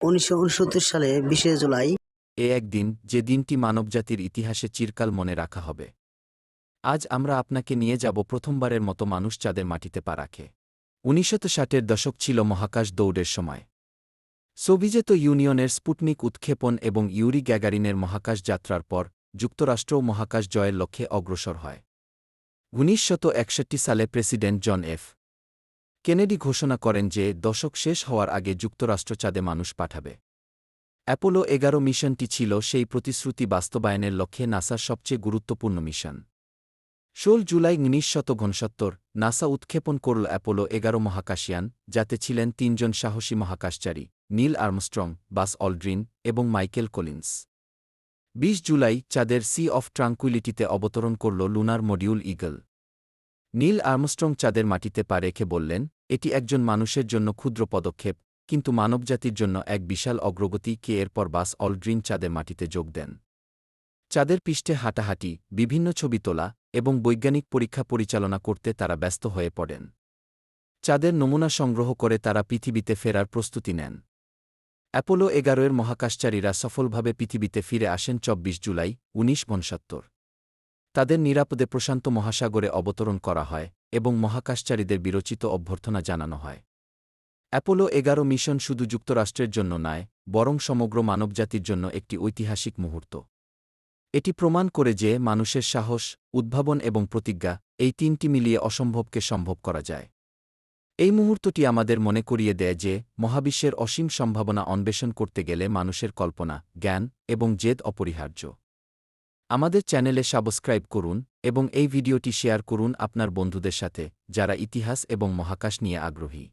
উনিশশো উনসত্তর সালে বিশে জুলাই। এ একদিন যে দিনটি মানবজাতির ইতিহাসে চিরকাল মনে রাখা হবে। আজ আমরা আপনাকে নিয়ে যাব প্রথমবারের মতো মানুষ চাঁদের মাটিতে পা রাখে। উনিশশত ষাটের দশক ছিল মহাকাশ দৌড়ের সময়। সোভিজেত ইউনিয়নের স্পুটনিক উৎক্ষেপণ এবং ইউরি গ্যাগারিনের মহাকাশ যাত্রার পর যুক্তরাষ্ট্রও মহাকাশ জয়ের লক্ষ্যে অগ্রসর হয়। উনিশশত সালে প্রেসিডেন্ট জন এফ কেনেডি ঘোষণা করেন যে দশক শেষ হওয়ার আগে যুক্তরাষ্ট্র চাঁদে মানুষ পাঠাবে। অ্যাপোলো এগারো মিশনটি ছিল সেই প্রতিশ্রুতি বাস্তবায়নের লক্ষ্যে নাসার সবচেয়ে গুরুত্বপূর্ণ মিশন। ষোল জুলাই উনিশশত ঘনসত্তর নাসা উৎক্ষেপণ করল অ্যাপোলো এগারো মহাকাশিয়ান, যাতে ছিলেন তিনজন সাহসী মহাকাশচারী, নীল আর্মস্ট্রং, বাস অলড্রিন এবং মাইকেল কলিন্স। বিশ জুলাই চাঁদের সি অফ ট্রাঙ্কুইলিটিতে অবতরণ করল lunar module Eagle. Neil Armstrong চাঁদের মাটিতে পা রেখে বললেন, এটি একজন মানুষের জন্য ক্ষুদ্র পদক্ষেপ, কিন্তু মানবজাতির জন্য এক বিশাল অগ্রগতি কে এরপর বাস অলড্রিন চাঁদের মাটিতে যোগ দেন। চাঁদের পৃষ্ঠে হাঁটাহাঁটি, বিভিন্ন ছবি তোলা এবং বৈজ্ঞানিক পরীক্ষা পরিচালনা করতে তারা ব্যস্ত হয়ে পড়েন। চাঁদের নমুনা সংগ্রহ করে তারা পৃথিবীতে ফেরার প্রস্তুতি নেন। অ্যাপোলো এগারোয়ের মহাকাশচারীরা সফলভাবে পৃথিবীতে ফিরে আসেন চব্বিশ জুলাই, উনিশ তাদের নিরাপদে প্রশান্ত মহাসাগরে অবতরণ করা হয় এবং মহাকাশচারীদের বিরচিত অভ্যর্থনা জানানো হয়। অ্যাপোলো এগারো মিশন শুধু যুক্তরাষ্ট্রের জন্য নয়, বরং সমগ্র মানবজাতির জন্য একটি ঐতিহাসিক মুহূর্ত। এটি প্রমাণ করে যে মানুষের সাহস, উদ্ভাবন এবং প্রতিজ্ঞা এই তিনটি মিলিয়ে অসম্ভবকে সম্ভব করা যায়। এই মুহূর্তটি আমাদের মনে করিয়ে দেয় যে মহাবিশ্বের অসীম সম্ভাবনা অন্বেষণ করতে গেলে মানুষের কল্পনা, জ্ঞান এবং জেদ অপরিহার্য। আমাদের চ্যানেলে সাবস্ক্রাইব করুন এবং এই ভিডিওটি শেয়ার করুন আপনার বন্ধুদের সাথে, যারা ইতিহাস এবং মহাকাশ নিয়ে আগ্রহী।